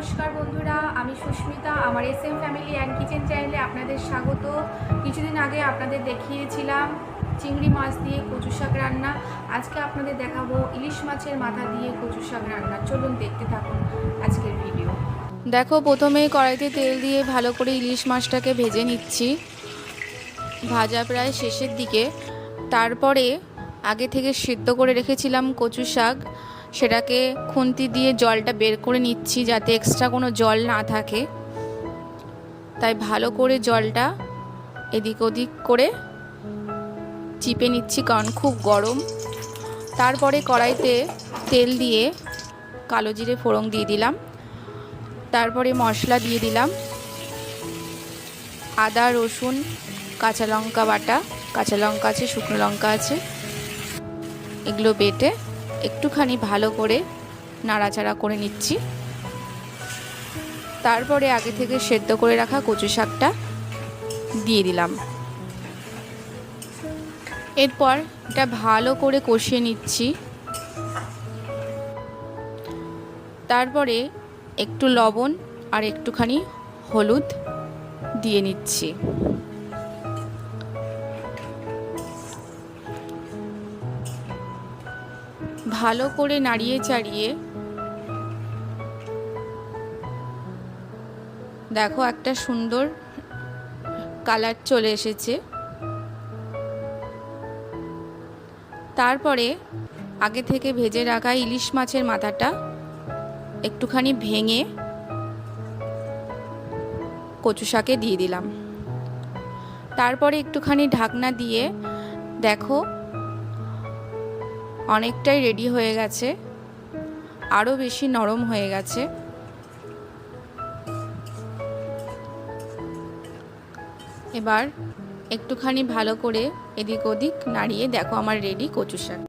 নমস্কার বন্ধুরা, আমি সুস্মিতা। আমার S M family and kitchen চ্যানেলে আপনাদের স্বাগত। কিছুদিন আগে আপনাদের দেখিয়েছিলাম চিংড়ি মাছ দিয়ে কচু শাক রান্না। আজকে আপনাদের দেখাবো ইলিশ মাছের মাথা দিয়ে কচু শাক রান্না। চলুন দেখতে থাকুন আজকের ভিডিও দেখো, প্রথমে কড়াইতে তেল দিয়ে ভালো করে ইলিশ মাছটাকে ভেজে নিচ্ছি। ভাজা প্রায় শেষের দিকে। তারপরে আগে থেকে সিদ্ধ করে রেখেছিলাম কচু শাক। সেটাকে খুন্তি দিয়ে জলটা বের করে নিচ্ছি যাতে এক্সট্রা কোনো জল না থাকে। তাই ভালো করে জলটা এদিক ওদিক করে চিপে নিচ্ছি কারণ খুব গরম। তারপরে কড়াইতে তেল দিয়ে কালো জিরে ফোড়ন দিয়ে দিলাম। তারপরে মশলা দিয়ে দিলাম। আদা, রসুন, কাঁচা লঙ্কা বাটা। কাঁচা লঙ্কা আছে, শুকনো লঙ্কা আছে। এগুলো বেটে একটুখানি ভালো করে নাড়াচাড়া করে নিচ্ছি। তারপরে আগে থেকে সেদ্ধ করে রাখা কচু শাকটা দিয়ে দিলাম। এরপর এটা ভালো করে কষিয়ে নিচ্ছি। তারপরে একটু লবণ আর একটুখানি হলুদ দিয়ে নিচ্ছি। ভালো করে নাড়িয়ে চাড়িয়ে দেখো একটা সুন্দর কালার চলে এসেছে। তারপরে আগে থেকে ভেজে রাখা ইলিশ মাছের মাথাটা একটুখানি ভেঙে কচু শাকে দিয়ে দিলাম। তারপরে একটুখানি ঢাকনা দিয়ে দেখো অনেকটাই রেডি হয়ে গেছে। আরও বেশি নরম হয়ে গেছে। এবার একটুখানি ভালো করে এদিক ওদিক নাড়িয়ে দেখো আমার রেডি কচু শাক।